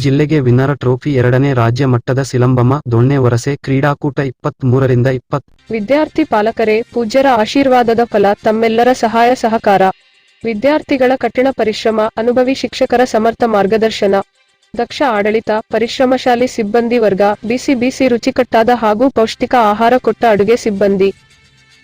ಜಿಲ್ಲೆಗೆ Winner trophy ಎರಡನೇ ರಾಜ್ಯ ಮಟ್ಟದ ಸಿಲಂಬಮ, ದೊಣ್ಣೆ ವರಸೆ, ಕ್ರೀಡಾಕೂಟ ಇಪ್ಪತ್ತ್ ಮೂರರಿಂದ ಇಪ್ಪತ್ತು ವಿದ್ಯಾರ್ಥಿ ಪಾಲಕರೇ, ಪೂಜ್ಯರ ಆಶೀರ್ವಾದದ ಫಲ, ತಮ್ಮೆಲ್ಲರ ಸಹಾಯ ಸಹಕಾರ. ವಿದ್ಯಾರ್ಥಿಗಳ ಕಠಿಣ ಪರಿಶ್ರಮ, ಅನುಭವಿ ಶಿಕ್ಷಕರ ಸಮರ್ಥ ಮಾರ್ಗದರ್ಶನ. ದಕ್ಷ ಆಡಳಿತ, ಪರಿಶ್ರಮಶಾಲಿ ಸಿಬ್ಬಂದಿ ವರ್ಗ, ಬಿಸಿ ಬಿಸಿ ರುಚಿಕಟ್ಟಾದ ಹಾಗೂ ಪೌಷ್ಟಿಕ ಆಹಾರ ಕೊಟ್ಟ ಅಡುಗೆ ಸಿಬ್ಬಂದಿ.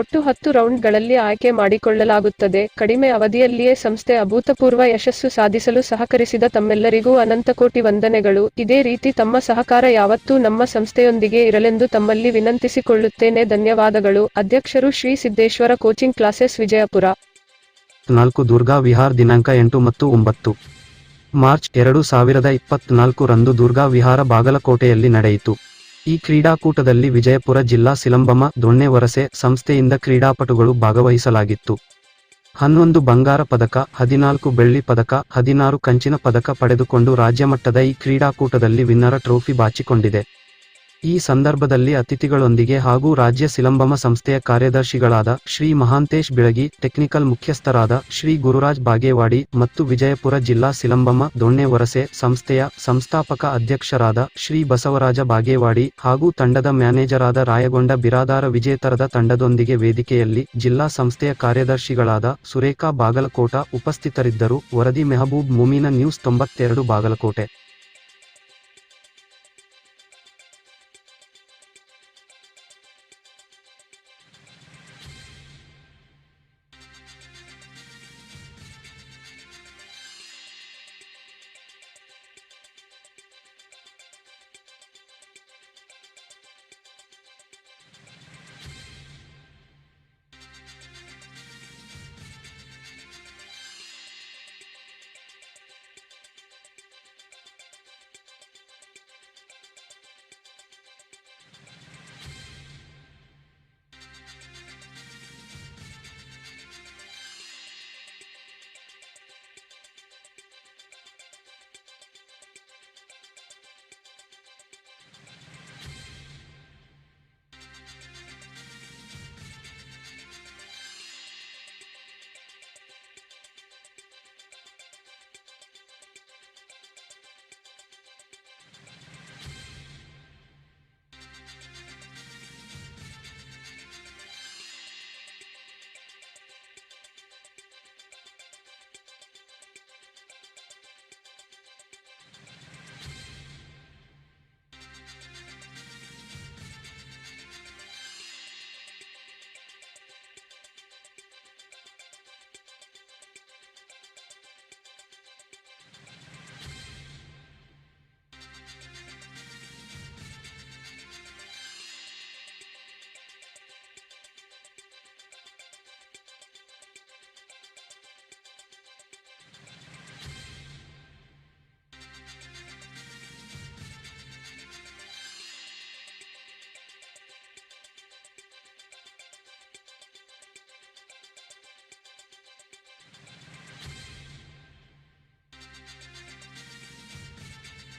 ಒಟ್ಟು ಹತ್ತು ರೌಂಡ್ಗಳಲ್ಲಿ ಆಯ್ಕೆ ಮಾಡಿಕೊಳ್ಳಲಾಗುತ್ತದೆ. ಕಡಿಮೆ ಅವಧಿಯಲ್ಲಿಯೇ ಸಂಸ್ಥೆ ಅಭೂತಪೂರ್ವ ಯಶಸ್ಸು ಸಾಧಿಸಲು ಸಹಕರಿಸಿದ ತಮ್ಮೆಲ್ಲರಿಗೂ ಅನಂತಕೋಟಿ ವಂದನೆಗಳು. ಇದೇ ರೀತಿ ತಮ್ಮ ಸಹಕಾರ ಯಾವತ್ತೂ ನಮ್ಮ ಸಂಸ್ಥೆಯೊಂದಿಗೆ ಇರಲೆಂದು ತಮ್ಮಲ್ಲಿ ವಿನಂತಿಸಿಕೊಳ್ಳುತ್ತೇನೆ. ಧನ್ಯವಾದಗಳು. ಅಧ್ಯಕ್ಷರು ಶ್ರೀ ಸಿದ್ದೇಶ್ವರ ಕೋಚಿಂಗ್ ಕ್ಲಾಸೆಸ್ ವಿಜಯಪುರ. ನಾಲ್ಕು ದುರ್ಗಾ ವಿಹಾರ್ ದಿನಾಂಕ ಎಂಟು ಮತ್ತು ಒಂಬತ್ತು. ಮಾರ್ಚ್ ಎರಡು ಸಾವಿರದ ಇಪ್ಪತ್ನಾಲ್ಕು ರಂದು ದುರ್ಗಾ ವಿಹಾರ ಬಾಗಲಕೋಟೆಯಲ್ಲಿ ನಡೆಯಿತು. ಈ ಕ್ರೀಡಾಕೂಟದಲ್ಲಿ ವಿಜಯಪುರ ಜಿಲ್ಲಾ ಸಿಲಂಬಮ, ದೊಣ್ಣೆ ವರಸೆ ಸಂಸ್ಥೆಯಿಂದ ಕ್ರೀಡಾಪಟುಗಳು ಭಾಗವಹಿಸಲಾಗಿತ್ತು. ಹನ್ನೊಂದು ಬಂಗಾರ ಪದಕ, ಹದಿನಾಲ್ಕು ಬೆಳ್ಳಿ ಪದಕ, ಹದಿನಾರು ಕಂಚಿನ ಪದಕ ಪಡೆದುಕೊಂಡು ರಾಜ್ಯಮಟ್ಟದ ಈ ಕ್ರೀಡಾಕೂಟದಲ್ಲಿ ವಿನ್ನರ ಟ್ರೋಫಿ ಬಾಚಿಕೊಂಡಿದೆ. ಈ ಸಂದರ್ಭದಲ್ಲಿ ಅತಿಥಿಗಳೊಂದಿಗೆ ಹಾಗೂ ರಾಜ್ಯ ಸಿಲಂಬಮ ಸಂಸ್ಥೆಯ ಕಾರ್ಯದರ್ಶಿಗಳಾದ ಶ್ರೀ ಮಹಾಂತೇಶ್ ಬಿಳಗಿ, ಟೆಕ್ನಿಕಲ್ ಮುಖ್ಯಸ್ಥರಾದ ಶ್ರೀ ಗುರುರಾಜ್ ಬಾಗೇವಾಡಿ ಮತ್ತು ವಿಜಯಪುರ ಜಿಲ್ಲಾ ಸಿಲಂಬಮ ದೊಣ್ಣೆ ವರಸೆ ಸಂಸ್ಥೆಯ ಸಂಸ್ಥಾಪಕ ಅಧ್ಯಕ್ಷರಾದ ಶ್ರೀ ಬಸವರಾಜ ಬಾಗೇವಾಡಿ ಹಾಗೂ ತಂಡದ ಮ್ಯಾನೇಜರಾದ ರಾಯಗೊಂಡ ಬಿರಾದಾರ ವಿಜೇತರದ ತಂಡದೊಂದಿಗೆ ವೇದಿಕೆಯಲ್ಲಿ ಜಿಲ್ಲಾ ಸಂಸ್ಥೆಯ ಕಾರ್ಯದರ್ಶಿಗಳಾದ ಸುರೇಖಾ ಬಾಗಲಕೋಟ ಉಪಸ್ಥಿತರಿದ್ದರು. ವರದಿ ಮೆಹಬೂಬ್ ಮುಮೀನ ನ್ಯೂಸ್ ತೊಂಬತ್ತೆರಡು ಬಾಗಲಕೋಟೆ.